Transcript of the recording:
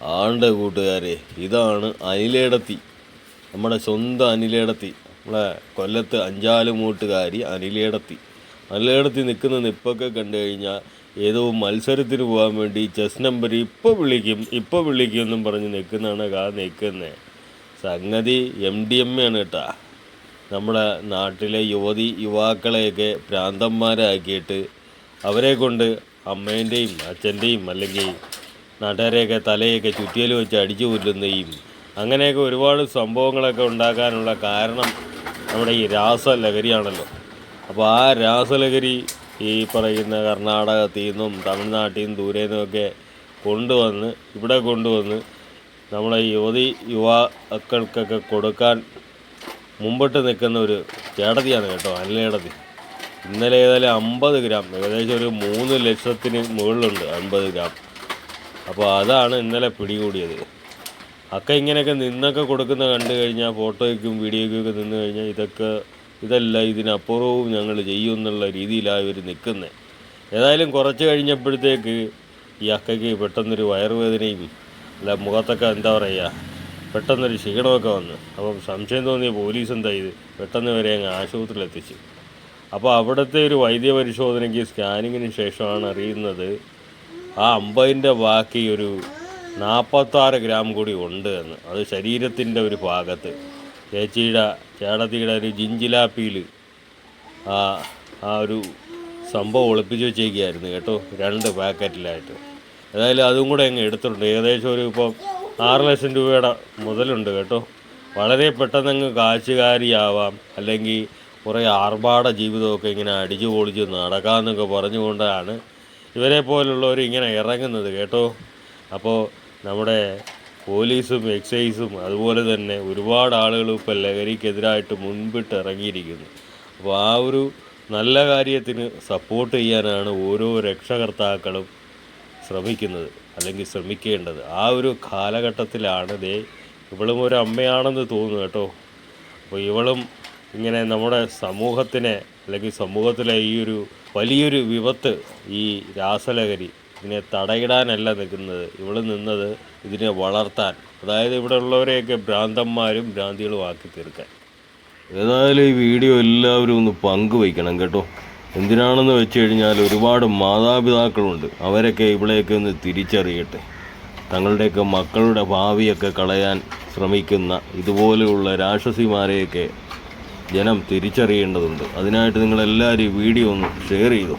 ആണ്ട് കൂട്ടുകാരെ ഇതാണ് അനിലേടത്തി. നമ്മുടെ സ്വന്തം അനിലേടത്തി. നമ്മളെ കൊല്ലത്ത് അഞ്ചാലുമൂട്ടുകാരി അനിലേടത്തി. അനിലേടത്തി നിൽക്കുന്ന നിപ്പൊക്കെ കണ്ടു കഴിഞ്ഞാൽ ഏതോ മത്സരത്തിന് പോകാൻ വേണ്ടി ചെസ് നമ്പർ ഇപ്പോൾ വിളിക്കും ഇപ്പോൾ വിളിക്കും എന്നും പറഞ്ഞ് നിൽക്കുന്നതാണ് കാ നിൽക്കുന്നത് സംഗതി എം ഡി എം ആണ് കേട്ടാ. നമ്മുടെ നാട്ടിലെ യുവതി യുവാക്കളെയൊക്കെ പ്രാന്തന്മാരാക്കിയിട്ട് അവരെ കൊണ്ട് അമ്മേന്റെയും അച്ഛന്റെയും അല്ലെങ്കിൽ നാട്ടുകാരെയൊക്കെ തലയൊക്കെ ചുറ്റിയൽ വെച്ച് അടിച്ചു കൊല്ലുന്നതും അങ്ങനെയൊക്കെ ഒരുപാട് സംഭവങ്ങളൊക്കെ ഉണ്ടാക്കാനുള്ള കാരണം നമ്മുടെ ഈ രാസലഹരിയാണല്ലോ. അപ്പോൾ ആ രാസലഹരി ഈ പറയുന്ന കർണാടകത്തിൽ നിന്നും തമിഴ്നാട്ടിൽ നിന്നും ദൂരെ നിന്നൊക്കെ കൊണ്ടുവന്ന് ഇവിടെ കൊണ്ടുവന്ന് നമ്മളെ യുവതി യുവാക്കൾക്കൊക്കെ കൊടുക്കാൻ മുമ്പോട്ട് നിൽക്കുന്ന ഒരു ചേടതിയാണ് കേട്ടോ അനിലേടതി ഇന്നലെ ഏതായാലും അമ്പത് ഗ്രാം ഏകദേശം ഒരു മൂന്ന് ലക്ഷത്തിന് മുകളിലുണ്ട് അൻപത് ഗ്രാം. അപ്പോൾ അതാണ് ഇന്നലെ പിടികൂടിയത്. അക്ക ഇങ്ങനെയൊക്കെ നിന്നൊക്കെ കൊടുക്കുന്ന കണ്ടു കഴിഞ്ഞാൽ ഫോട്ടോയ്ക്കും വീഡിയോയ്ക്കും ഒക്കെ നിന്ന് കഴിഞ്ഞാൽ ഇതൊക്കെ ഇതല്ല ഇതിനപ്പുറവും ഞങ്ങൾ ചെയ്യും എന്നുള്ള രീതിയിലാണ് ഇവർ നിൽക്കുന്നത് ഏതായാലും കുറച്ച് കഴിഞ്ഞപ്പോഴത്തേക്ക് ഈ അക്കയ്ക്ക് പെട്ടെന്നൊരു വയറുവേദനയും അല്ല മുഖത്തൊക്കെ എന്താ പറയുക പെട്ടെന്നൊരു ക്ഷീണമൊക്കെ വന്ന്. അപ്പം സംശയം തോന്നിയ പോലീസ് എന്താ ഇത്? പെട്ടെന്ന് വരെ അങ്ങ് ആശുപത്രിയിൽ എത്തിച്ചു അപ്പോൾ അവിടുത്തെ ഒരു വൈദ്യ പരിശോധനയ്ക്ക് സ്കാനിങ്ങിന് ശേഷമാണ് അറിയുന്നത് ആ അമ്പതിന്റെ ബാക്കി ഒരു നാൽപ്പത്താറ് ഗ്രാം കൂടി ഉണ്ട് എന്ന്. അത് ശരീരത്തിന്റെ ഒരു ഭാഗത്ത്. ചേച്ചിയുടെ ചേടത്തിയുടെ ഒരു ജിഞ്ചിലാപ്പിയിൽ ആ ആ ഒരു സംഭവം ഒളിപ്പിച്ച് വെച്ചേക്കായിരുന്നു കേട്ടോ രണ്ട് പാക്കറ്റിലായിട്ട്. ഏതായാലും അതും കൂടെ അങ്ങ് എടുത്തിട്ടുണ്ട്. ഏകദേശം ഒരു ഇപ്പം ആറ് ലക്ഷം രൂപയുടെ മുതലുണ്ട് കേട്ടോ. വളരെ പെട്ടെന്ന് അങ്ങ് കാശുകാരിയാവാം. അല്ലെങ്കിൽ കുറേ ആർഭാട ജീവിതമൊക്കെ ഇങ്ങനെ അടിച്ചു പൊളിച്ച് നടക്കാമെന്നൊക്കെ പറഞ്ഞുകൊണ്ടാണ് ഇവരെ പോലുള്ളവർ ഇങ്ങനെ ഇറങ്ങുന്നത് കേട്ടോ. അപ്പോൾ നമ്മുടെ പോലീസും എക്സൈസും അതുപോലെ തന്നെ ഒരുപാട് ആളുകൾ ഇപ്പോൾ ലഹരിക്കെതിരായിട്ട് മുൻപിട്ട് ഇറങ്ങിയിരിക്കുന്നു. അപ്പോൾ ആ ഒരു നല്ല കാര്യത്തിന് സപ്പോർട്ട് ചെയ്യാനാണ് ഓരോ രക്ഷകർത്താക്കളും ശ്രമിക്കുന്നത് അല്ലെങ്കിൽ ശ്രമിക്കേണ്ടത്. ആ ഒരു കാലഘട്ടത്തിലാണ് ദേ ഇവളും ഒരു അമ്മയാണെന്ന് തോന്നുന്നു കേട്ടോ. അപ്പോൾ ഇവളും ഇങ്ങനെ നമ്മുടെ സമൂഹത്തിനെ അല്ലെങ്കിൽ സമൂഹത്തിലെ ഈ ഒരു വലിയൊരു വിപത്ത് ഈ രാസലഹരി ഇതിനെ തടയിടാനല്ല നിൽക്കുന്നത്. ഇവിടെ നിന്നത് ഇതിനെ വളർത്താൻ. അതായത് ഇവിടെ ഉള്ളവരെയൊക്കെ ഭ്രാന്തന്മാരും ഭ്രാന്തികളും ആക്കി തീർക്കാൻ. ഏതായാലും ഈ വീഡിയോ എല്ലാവരും ഒന്ന് പങ്കുവയ്ക്കണം കേട്ടോ. എന്തിനാണെന്ന് വെച്ച് കഴിഞ്ഞാൽ ഒരുപാട് മാതാപിതാക്കളുണ്ട്. അവരൊക്കെ ഇവിടെയൊക്കെ ഒന്ന് തിരിച്ചറിയട്ടെ. തങ്ങളുടെയൊക്കെ മക്കളുടെ ഭാവിയൊക്കെ കളയാൻ ശ്രമിക്കുന്ന ഇതുപോലെയുള്ള രാക്ഷസിമാരെയൊക്കെ ജനം തിരിച്ചറിയേണ്ടതുണ്ട്. അതിനായിട്ട് നിങ്ങളെല്ലാവരും ഈ വീഡിയോ ഒന്ന് ഷെയർ ചെയ്തു.